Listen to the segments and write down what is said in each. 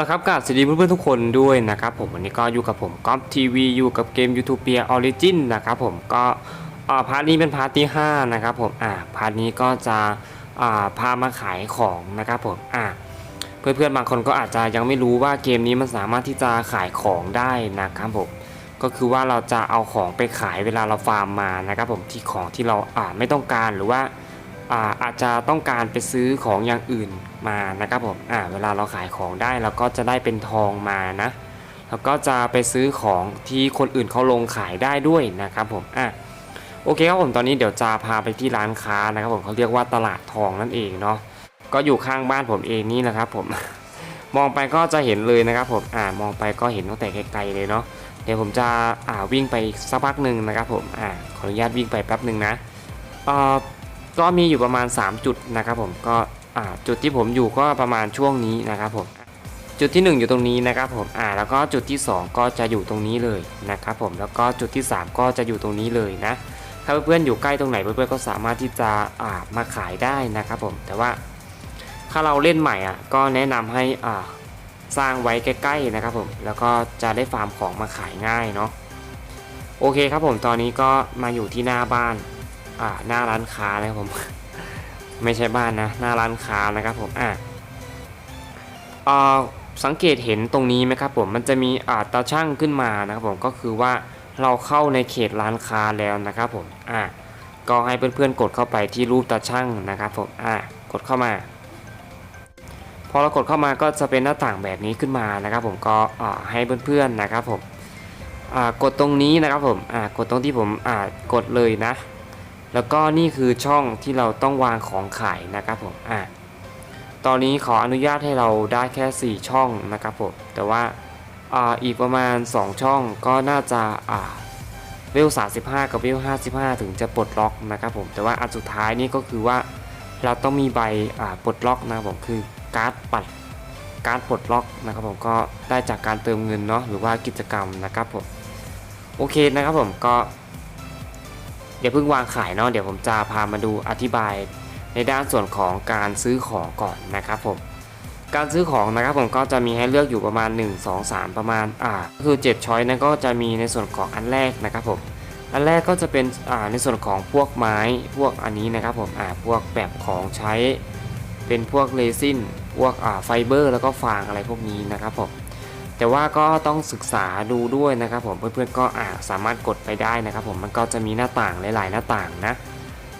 ละครับกราบสวัสดีเพื่อนๆทุกคนด้วยนะครับผมวันนี้ก็อยู่กับผมก๊อฟทีวีอยู่กับเกม u t o p i a Origin นะครับผมก็อ่าพาร์ทนี้เป็นพาร์ทที่5นะครับผมอ่าพาร์ทนี้ก็จะอ่าพามาขายของนะครับผมอ่าเพื่อนๆบางคนก็อาจจะยังไม่รู้ว่าเกมนี้มันสามารถที่จะขายของได้นะครับผมก็คือว่าเราจะเอาของไปขายเวลาเราฟาร์มมานะครับผมที่ของที่เราอ่าไม่ต้องการหรือว่าอ่าอาจจะต้องการไปซื้อของอย่างอื่น มานะครับผมอ่าเวลาเราขายของได้เราก็จะได้เป็นทองมานะแล้วก็จะไปซื้อของที่คนอื่นเขาลงขายได้ด้วยนะครับผมอะโอเคครับผมตอนนี้เดี๋ยวจะพาไปที่ร้านค้านะครับผมเขาเรียกว่าตลาดทองนั่นเองเนาะก็อยู่ข้างบ้านผมเองนี่แหละครับผมมองไปก็จะเห็นเลยนะครับผมอ่ามองไปก็เห็นตั้งแต่ไกลๆเลยเนาะเดี๋ยวผมจะอ่าวิ่งไปสักพักหนึ่งนะครับผมอ่าขออนุญาตวิ่งไปแป๊บหนึ่งนะเอ่อก็มีอยู่ประมาณ 3 จุดนะครับผมก็ จุดที่ผมอยู่ก็ประมาณช่วงนี้นะครับผมจุดที่ 1 อยู่ตรงนี้นะครับผมอ่าแล้วก็จุดที่ 2 ก็จะอยู่ตรงนี้เลยนะครับผมแล้วก็จุดที่ 3 ก็จะอยู่ตรงนี้เลยนะถ้าเพื่อนๆอยู่ใกล้ตรงไหนเพื่อนๆก็สามารถที่จะอ่ามาขายได้นะครับผมแต่ว่าถ้าเราเล่นใหม่อะก็แนะนำให้อ่าสร้างไว้ใกล้ๆนะครับผมแล้วก็จะได้ฟาร์มของมาขายง่ายเนาะโอเคครับผมตอนนี้ก็มาอยู่ที่หน้าบ้านอ่าหน้าร้านค้านะครับผม ไม่ใช่บ้านนะหน้าร้านค้านะครับผมอ่าเอ่อสังเกตเห็นตรงนี้ไหมครับผมมันจะมีอ่าตาช่างขึ้นมานะครับผมก็คือว่าเราเข้าในเขตร้านค้าแล้วนะครับผมอ่าก็ให้เพื่อนๆกดเข้าไปที่รูปตาช่างนะครับผมอ่ากดเข้ามา พอเรากดเข้ามาก็จะเป็นหน้าต่างแบบนี้ขึ้นมานะครับผมก็อ่าให้เพื่อนๆนะครับผมอ่ากดตรงนี้นะครับผมอ่ากดตรงที่ผมอ่ากดเลยนะ แล้วก็นี่คือช่องที่เราต้องวางของขายนะครับผมอะตอนนี้ขออนุญาตให้เราได้แค่ 4 ช่องนะครับผมแต่ว่าอ่าอีกประมาณ 2 ช่องก็น่าจะอ่าเวล35 กับเวล55 ถึงจะปลดล็อกนะครับผมแต่ว่าอันสุดท้ายนี่ก็คือว่าเราต้องมีใบอ่าปลดล็อกนะครับผมคือการ์ดปัดการ์ดปลดล็อกนะครับผมก็ได้จากการเติมเงินเนาะหรือว่ากิจกรรมนะครับผมโอเคนะครับผมก็ เดี๋ยวเพิ่งวางขายเนาะเดี๋ยวผมจะพามาดูอธิบายในด้านส่วนของการซื้อของก่อนนะครับผมการซื้อของนะครับผมก็จะมีให้เลือกอยู่ประมาณ 1 2 3 ประมาณอ่าก็คือ7ช้อยนั้นก็จะมีในส่วนของอันแรกนะครับผมอันแรกก็จะเป็นอ่าในส่วนของพวกไม้พวกอันนี้นะครับผมอ่าพวกแบบของใช้ เป็นพวกเรซินพวกอ่าไฟเบอร์ แล้วก็ฟางอะไรพวกนี้นะครับผม แต่ว่าก็ต้องศึกษาดูด้วยนะครับผมเพื่อนๆก็อ่าสามารถกดไปได้นะครับผมมันก็จะมีหน้าต่างหลาย ๆ หน้าต่างนะ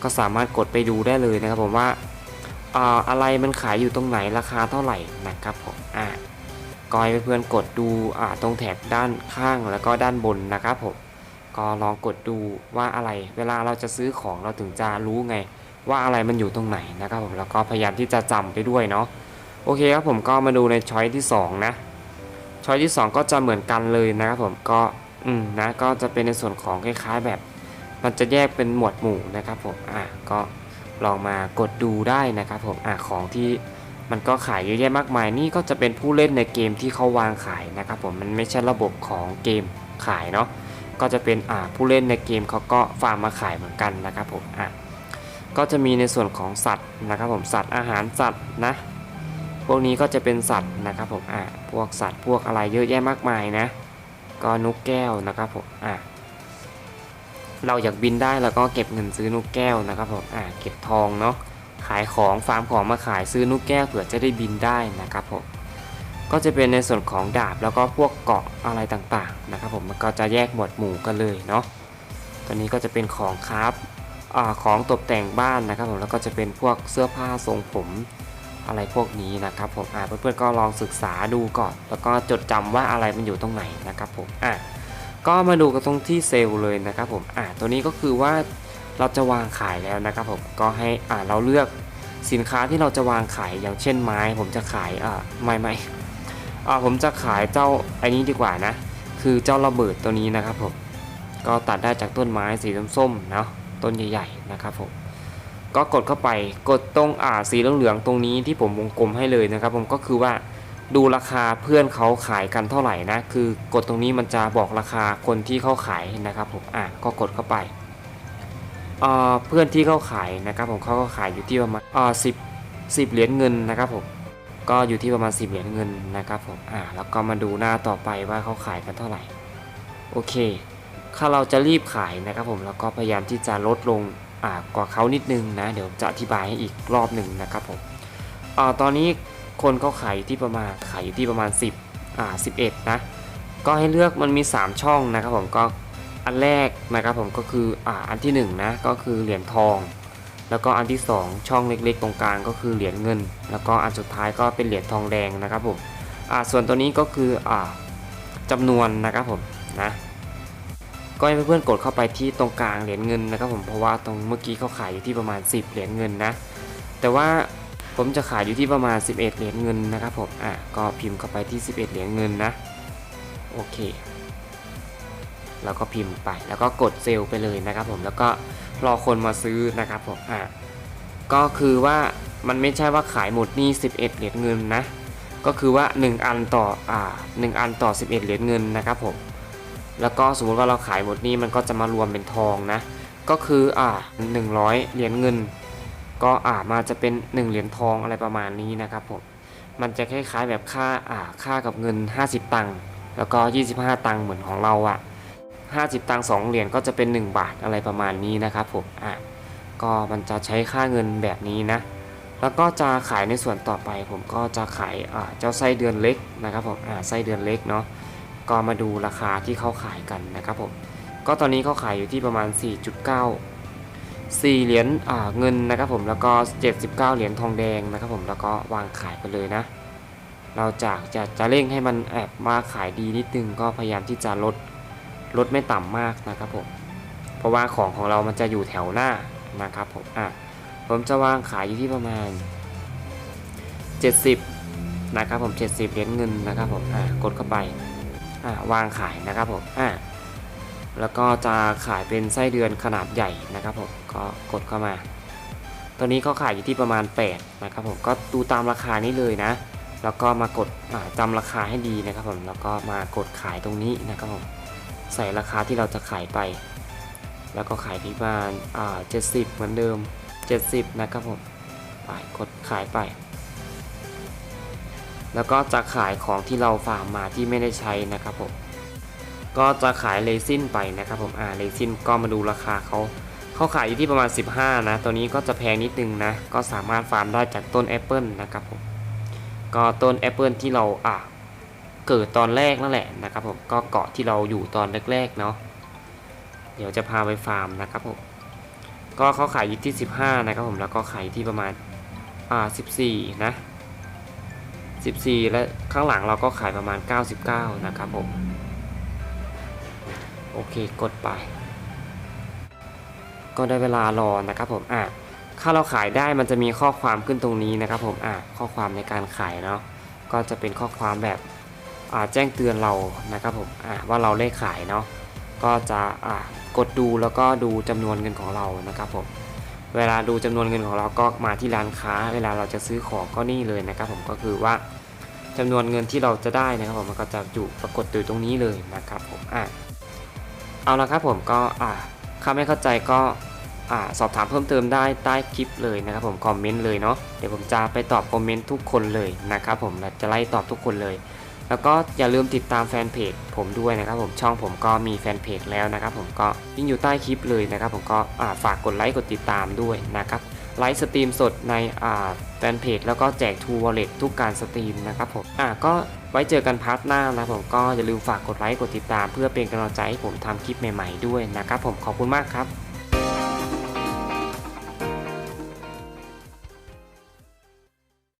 ก็สามารถกดไปดูได้เลยนะครับผมว่าอ่อะไรมันขายอยู่ตรงไหนราคาเท่าไหร่นะครับผมอ่าก็ให้เพื่อนๆกดดูอ่าตรงแถบด้านข้างแล้วก็ด้านบนนะครับผมก็ลองกดดูว่าอะไร เวลาเราจะซื้อของเราถึงจะรู้ไง ว่าอะไรมันอยู่ตรงไหนนะครับผมแล้วก็พยายามที่จะจำไปด้วยเนาะโอเคครับผมก็มาดูในช้อยที่สองนะ อยที่ 2 ก็จะเหมือนกันเลยนะครับผมก็อืมนะก็จะเป็นในส่วนของคล้ายๆแบบ มันจะแยกเป็นหมวดหมู่นะครับผมอะก็ลองมากดดูได้นะครับผมอะของที่มันก็ขายเยอะแยะมากมายนี่ก็จะเป็นผู้เล่นในเกมที่เขาวางขายนะครับผมมันไม่ใช่ระบบของเกมขายเนาะก็จะเป็นอ่าผู้เล่นในเกมเขาก็ฟาร์มมาขายเหมือนกันนะครับผมอะก็จะมีในส่วนของสัตว์นะครับผมสัตว์อาหารสัตว์นะ วกนี้ก็จะเป็นสัตว์นะครับผมอ่าพวกสัตว์พวกอะไรเยอะแยะมากมายนะ ก็นกแก้วนะครับผมอ่าเราอยากบินได้แล้วก็เก็บเงินซื้อนกแก้วนะครับผมอ่าเก็บทองเนาะขายของฟาร์มของมาขายซื้อนกแก้วเผื่อจะได้บินได้นะครับผมก็จะเป็นในส่วนของดาบแล้วก็พวกเกาะอะไรต่างๆนะครับผมมันก็จะแยกหมวดหมู่กันเลยเนาะตัวนี้ก็จะเป็นของครับอ่าของตกแต่งบ้านนะครับผมแล้วก็จะเป็นพวกเสื้อผ้าทรงผม อะไรพวกนี้นะครับผมอ่าเพื่อนๆก็ลองศึกษาดูก่อน แล้วก็จดจำว่าอะไรมันอยู่ตรงไหนนะครับผมอ่าก็มาดูกันตรงที่เซลล์เลยนะครับผมอ่าตัวนี้ก็คือว่าเราจะวางขายแล้วนะครับผมก็ให้อ่าเราเลือกสินค้าที่เราจะวางขายอย่างเช่นไม้ ผมจะขายอ่าไม่ไม่อ่าผมจะขายเจ้าไอ้นี้ดีกว่านะ คือเจ้าระเบิดตัวนี้นะครับผมก็ตัดได้จากต้นไม้สีส้มๆเนาะต้นใหญ่ๆนะครับผม ก็กดเข้าไปกดตรงอ่าสีเหลืองๆตรงนี้ที่ผมวงกลมให้เลยนะครับ ผมก็คือว่าดูราคาเพื่อนเขาขายกันเท่าไหร่นะ คือกดตรงนี้มันจะบอกราคาคนที่เขาขายนะครับ ผมอะก็กดเข้าไปอ่าเพื่อนที่เขาขายนะครับ ผมเขาก็ขายอยู่ที่ประมาณอ่าสิบสิบเหรียญเงินนะครับผมก็อยู่ที่ประมาณ10เหรียญเงินนะครับผมอ่าแล้วก็มาดูหน้าต่อไปว่าเขาขายกันเท่าไหร่โอเค ถ้าเราจะรีบขายนะครับ ผมแล้วก็พยายามที่จะลดลง กว่าเขานิดนึงนะ เดี๋ยวจะอธิบายให้อีกรอบหนึ่งนะครับผมอตอนนี้คนเขาขายอยู่ที่ประมาณขายอยู่ที่ประมาณ 10อ่า11 นะ ก็ให้เลือกมันมี 3 ช่องนะครับผมก็อันแรกนะครับผมก็คืออ่าอันที่1นะก็คือเหรียญทอง แล้วก็อันที่ 2 ช่องเล็กๆ ตรงกลางก็คือเหรียญเงิน แล้วก็อันสุดท้ายก็เป็นเหรียญทองแดงนะครับผมอ่าส่วนตัวนี้ก็คืออ่าจำนวนนะครับผมนะ ก็ให้เพื่อนๆกดเข้าไปที่ตรงกลางเหรียญเงินนะครับผมเพราะว่าตรงเมื่อกี้เขาขายอยู่ที่ประมาณ 10 เหรียญเงินนะ แต่ว่าผมจะขายอยู่ที่ประมาณ 11 เหรียญเงินนะครับผมอะก็พิมพ์เข้าไปที่ 11 เหรียญเงินนะโอเคแล้วก็พิมพ์ไปแล้วก็กดเซลล์ไปเลยนะครับผมแล้วก็รอคนมาซื้อนะครับผมอะก็คือว่ามันไม่ใช่ว่าขายหมดนี่ 11 เหรียญเงินนะ ก็คือว่า 1 อันต่ออ่า1อันต่อ 11 เหรียญเงินนะครับผม แล้วก็สมมติว่าเราขายหมดนี่มันก็จะมารวมเป็นทองนะ ก็คืออ่า100 เหรียญเงิน ก็อ่ามาจะเป็น 1 เหรียญทองอะไรประมาณนี้นะครับผม มันจะคล้ายๆแบบค่าอ่าค่ากับเงิน 50 ตังค์ แล้วก็ 25 ตังค์เหมือนของเราอะ50 ตังค์2เหรียญก็จะเป็น 1 บาทอะไรประมาณนี้นะครับผม อะ ก็มันจะใช้ค่าเงินแบบนี้นะ แล้วก็จะขายในส่วนต่อไปผมก็จะขายอ่าเจ้าไส้เดือนเล็กนะครับผม อ่าไส้เดือนเล็กเนาะ ก็มาดูราคาที่เขาขายกันนะครับผมก็ตอนนี้เขาขายอยู่ที่ประมาณ 4.9 4 เหรียญเงินนะครับผมแล้วก็ 79 เหรียญทองแดงนะครับผมแล้วก็วางขายไปเลยนะ เราจากจะจะเร่งให้มันแอบมาขายดีนิดนึงก็พยายามที่จะลดลดไม่ต่ำมากนะครับผมเพราะว่าของของเรามันจะอยู่แถวหน้านะครับผมอะผมจะวางขายอยู่ที่ประมาณ 70 นะครับผม 70 เหรียญเงินนะครับผมอะกดเข้าไป วางขายนะครับผมแล้วก็จะขายเป็นไส้เดือนขนาดใหญ่นะครับผมก็กดเข้ามา ตัวนี้เขาขายอยู่ที่ประมาณ 8 นะครับผมก็ดูตามราคานี้เลยนะ แล้วก็มากดอ่าจำราคาให้ดีนะครับผมแล้วก็มากดขายตรงนี้นะครับผมใส่ราคาที่เราจะขายไป แล้วก็ขายที่ประมาณอ่า70เหมือนเดิม 70 นะครับผมไปกดขายไป แล้วก็จะขายของที่เราฝากมาที่ไม่ได้ใช้นะครับผมก็จะขายเลซินไปนะครับผมอ่าเลซินก็มาดูราคาเขาเขาขายอยู่ที่ประมาณ 15 นะ ตัวนี้ก็จะแพงนิดนึงนะ ก็สามารถฟาร์มได้จากต้นแอปเปิลนะครับผมก็ต้นแอปเปิลที่เราอ่าเกิดตอนแรกนั่นแหละนะครับผมก็เกาะที่เราอยู่ตอนแรกๆเนาะเดี๋ยวจะพาไปฟาร์มนะครับผมก็เขาขายอยู่ที่ 15 นะครับผมแล้วก็ขายที่ประมาณอ่า14 นะ 14 และข้างหลังเราก็ขายประมาณ 99 นะครับผม โอเคกดไป ก็ได้เวลารอนะครับผมอะถ้าเราขายได้มันจะมีข้อความขึ้นตรงนี้นะครับผมอะข้อความในการขายเนาะก็จะเป็นข้อความแบบอ่าแจ้งเตือนเรานะครับผมอะว่าเราได้ขายเนาะก็จะอ่ากดดูแล้วก็ดูจำนวนเงินของเรานะครับผม เวลาดูจำนวนเงินของเราก็มาที่ร้านค้า เวลาเราจะซื้อของก็นี่เลยนะครับ ผมก็คือว่าจำนวนเงินที่เราจะได้นะครับผมมันก็จะอยู่ปรากฏอยู่ตรงนี้เลยนะครับผมอะเอาละครับผมก็อ่าถ้าไม่เข้าใจก็อ่าสอบถามเพิ่มเติมได้ใต้คลิปเลยนะครับผมคอมเมนต์เลยเนาะเดี๋ยวผมจะไปตอบคอมเมนต์ทุกคนเลยนะครับผมจะไล่ตอบทุกคนเลย แล้วก็อย่าลืมติดตามแฟนเพจผมด้วยนะครับผมช่องผมก็มีแฟนเพจแล้วนะครับผมก็ยิ่งอยู่ใต้คลิปเลยนะครับผมก็ฝากกดไลค์กดติดตามด้วยนะครับไลฟ์สตรีมสดในแฟนเพจแล้วก็แจกทูวอลเล็ตทุกการสตรีมนะครับผมอ่าก็ไว้เจอกันพาร์ทหน้านะผมก็อย่าลืมฝากกดไลค์กดติดตาม เพื่อเป็นกำลังใจให้ผมทำคลิปใหม่ ๆด้วยนะครับผมขอบคุณมากครับ